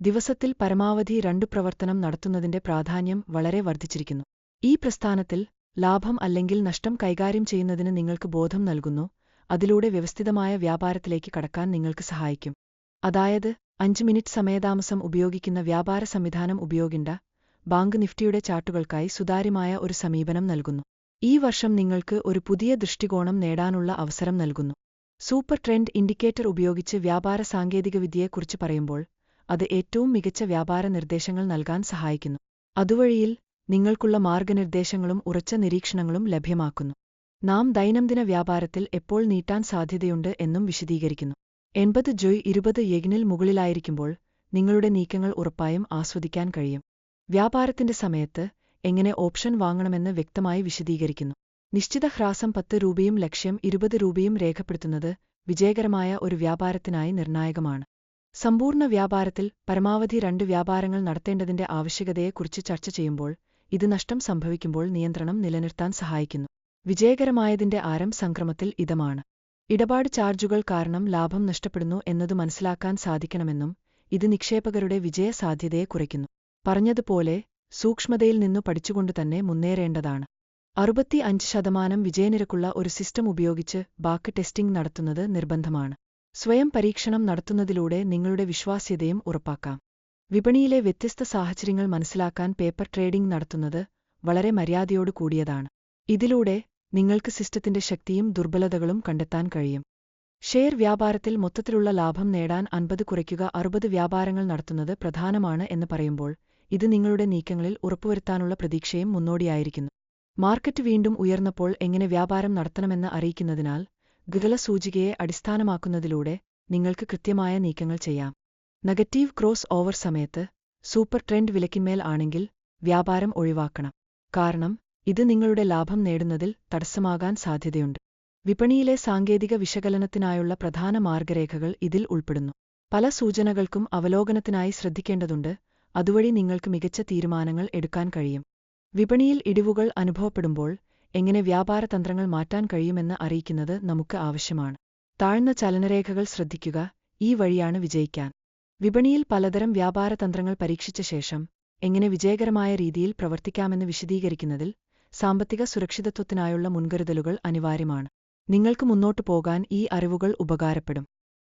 ദിവസത്തിൽ പരമാവധി രണ്ടു പ്രവർത്തനം നടത്തുന്നതിന്റെ പ്രാധാന്യം വളരെ വർദ്ധിച്ചിരിക്കുന്നു. ഈ പ്രസ്ഥാനത്തിൽ ലാഭം അല്ലെങ്കിൽ നഷ്ടം കൈകാര്യം ചെയ്യുന്നതിന് നിങ്ങൾക്ക് ബോധം നൽകുന്നു അതിലൂടെ വ്യവസ്ഥിതമായ വ്യാപാരത്തിലേക്ക് കടക്കാൻ നിങ്ങൾക്ക് സഹായിക്കും. അതായത് അഞ്ച് മിനിറ്റ് സമയതാമസം ഉപയോഗിക്കുന്ന വ്യാപാര സംവിധാനം ഉപയോഗിണ്ട ബാങ്ക് നിഫ്റ്റിയുടെ ചാർട്ടുകൾക്കായി സുതാര്യമായ ഒരു സമീപനം നൽകുന്നു. ഈ വർഷം നിങ്ങൾക്ക് ഒരു പുതിയ ദൃഷ്ടികോണം നേടാനുള്ള അവസരം നൽകുന്നു. സൂപ്പർ ട്രെൻഡ് ഇൻഡിക്കേറ്റർ ഉപയോഗിച്ച് വ്യാപാര സാങ്കേതികവിദ്യയെക്കുറിച്ച് പറയുമ്പോൾ അത് ഏറ്റവും മികച്ച വ്യാപാര നിർദ്ദേശങ്ങൾ നൽകാൻ സഹായിക്കുന്നു. അതുവഴിയിൽ നിങ്ങൾക്കുള്ള മാർഗനിർദ്ദേശങ്ങളും ഉറച്ച നിരീക്ഷണങ്ങളും ലഭ്യമാക്കുന്നു. നാം ദൈനംദിന വ്യാപാരത്തിൽ എപ്പോൾ നീട്ടാൻ സാധ്യതയുണ്ട് എന്നും വിശദീകരിക്കുന്നു. എൺപത് ജോയ് ഇരുപത് യഗ്നിൽ മുകളിലായിരിക്കുമ്പോൾ നിങ്ങളുടെ നീക്കങ്ങൾ ഉറപ്പായും ആസ്വദിക്കാൻ കഴിയും. വ്യാപാരത്തിന്റെ സമയത്ത് എങ്ങനെ ഓപ്ഷൻ വാങ്ങണമെന്ന് വ്യക്തമായി വിശദീകരിക്കുന്നു. നിശ്ചിത ഹ്രാസം പത്ത് രൂപയും ലക്ഷ്യം ഇരുപത് രൂപയും രേഖപ്പെടുത്തുന്നത് വിജയകരമായ ഒരു വ്യാപാരത്തിനായി നിർണായകമാണ്. സമ്പൂർണ വ്യാപാരത്തിൽ പരമാവധി രണ്ട് വ്യാപാരങ്ങൾ നടത്തേണ്ടതിന്റെ ആവശ്യകതയെക്കുറിച്ച് ചർച്ച ചെയ്യുമ്പോൾ ഇത് നഷ്ടം സംഭവിക്കുമ്പോൾ നിയന്ത്രണം നിലനിർത്താൻ സഹായിക്കുന്നു. വിജയകരമായതിന്റെ ആരം സംക്രമത്തിൽ ഇതമാണ് ഇടപാട് ചാർജുകൾ കാരണം ലാഭം നഷ്ടപ്പെടുന്നു എന്നത് മനസ്സിലാക്കാൻ സാധിക്കണമെന്നും ഇത് നിക്ഷേപകരുടെ വിജയസാധ്യതയെ കുറയ്ക്കുന്നു. പറഞ്ഞതുപോലെ സൂക്ഷ്മതയിൽ നിന്നു പഠിച്ചുകൊണ്ടുതന്നെ മുന്നേറേണ്ടതാണ്. അറുപത്തി അഞ്ച് ശതമാനം വിജയനിരക്കുള്ള ഒരു സിസ്റ്റം ഉപയോഗിച്ച് ബാക്ക് ടെസ്റ്റിംഗ് നടത്തുന്നത് നിർബന്ധമാണ്. സ്വയം പരീക്ഷണം നടത്തുന്നതിലൂടെ നിങ്ങളുടെ വിശ്വാസ്യതയും ഉറപ്പാക്കാം. വിപണിയിലെ വ്യത്യസ്ത സാഹചര്യങ്ങൾ മനസ്സിലാക്കാൻ പേപ്പർ ട്രേഡിംഗ് നടത്തുന്നത് വളരെ മര്യാദയോടു കൂടിയതാണ്. ഇതിലൂടെ നിങ്ങൾക്ക് സിസ്റ്റത്തിന്റെ ശക്തിയും ദുർബലതകളും കണ്ടെത്താൻ കഴിയും. ഷെയർ വ്യാപാരത്തിൽ മൊത്തത്തിലുള്ള ലാഭം നേടാൻ അൻപത് കുറയ്ക്കുക അറുപത് വ്യാപാരങ്ങൾ നടത്തുന്നത് പ്രധാനമാണ് എന്ന് പറയുമ്പോൾ ഇത് നിങ്ങളുടെ നീക്കങ്ങളിൽ ഉറപ്പുവരുത്താനുള്ള പ്രതീക്ഷയും മുന്നോടിയായിരിക്കുന്നു. മാർക്കറ്റ് വീണ്ടും ഉയർന്നപ്പോൾ എങ്ങനെ വ്യാപാരം നടത്തണമെന്ന് അറിയിക്കുന്നതിനാൽ ഗഗല സൂചികയെ അടിസ്ഥാനമാക്കുന്നതിലൂടെ നിങ്ങൾക്ക് കൃത്യമായ നീക്കങ്ങൾ ചെയ്യാം. നെഗറ്റീവ് ക്രോസ് ഓവർ സമയത്ത് സൂപ്പർ ട്രെൻഡ് വിലക്കിന്മേൽ ആണെങ്കിൽ വ്യാപാരം ഒഴിവാക്കണം. കാരണം ഇത് നിങ്ങളുടെ ലാഭം നേടുന്നതിൽ തടസ്സമാകാൻ സാധ്യതയുണ്ട്. വിപണിയിലെ സാങ്കേതിക വിശകലനത്തിനായുള്ള പ്രധാന മാർഗരേഖകൾ ഇതിൽ ഉൾപ്പെടുന്നു. പല സൂചനകൾക്കും അവലോകനത്തിനായി ശ്രദ്ധിക്കേണ്ടതുണ്ട് അതുവഴി നിങ്ങൾക്ക് മികച്ച തീരുമാനങ്ങൾ എടുക്കാൻ കഴിയും. വിപണിയിൽ ഇടിവുകൾ അനുഭവപ്പെടുമ്പോൾ എങ്ങനെ വ്യാപാരതന്ത്രങ്ങൾ മാറ്റാൻ കഴിയുമെന്ന് അറിയിക്കുന്നത് നമുക്ക് ആവശ്യമാണ്. താഴ്ന്ന ചലനരേഖകൾ ശ്രദ്ധിക്കുക ഈ വഴിയാണ് വിജയിക്കാൻ. വിപണിയിൽ പലതരം വ്യാപാരതന്ത്രങ്ങൾ പരീക്ഷിച്ച ശേഷം എങ്ങനെ വിജയകരമായ രീതിയിൽ പ്രവർത്തിക്കാമെന്ന് വിശദീകരിക്കുന്നതിൽ സാമ്പത്തിക സുരക്ഷിതത്വത്തിനായുള്ള മുൻകരുതലുകൾ അനിവാര്യമാണ്. നിങ്ങൾക്ക് മുന്നോട്ടു പോകാൻ ഈ അറിവുകൾ ഉപകാരപ്പെടും.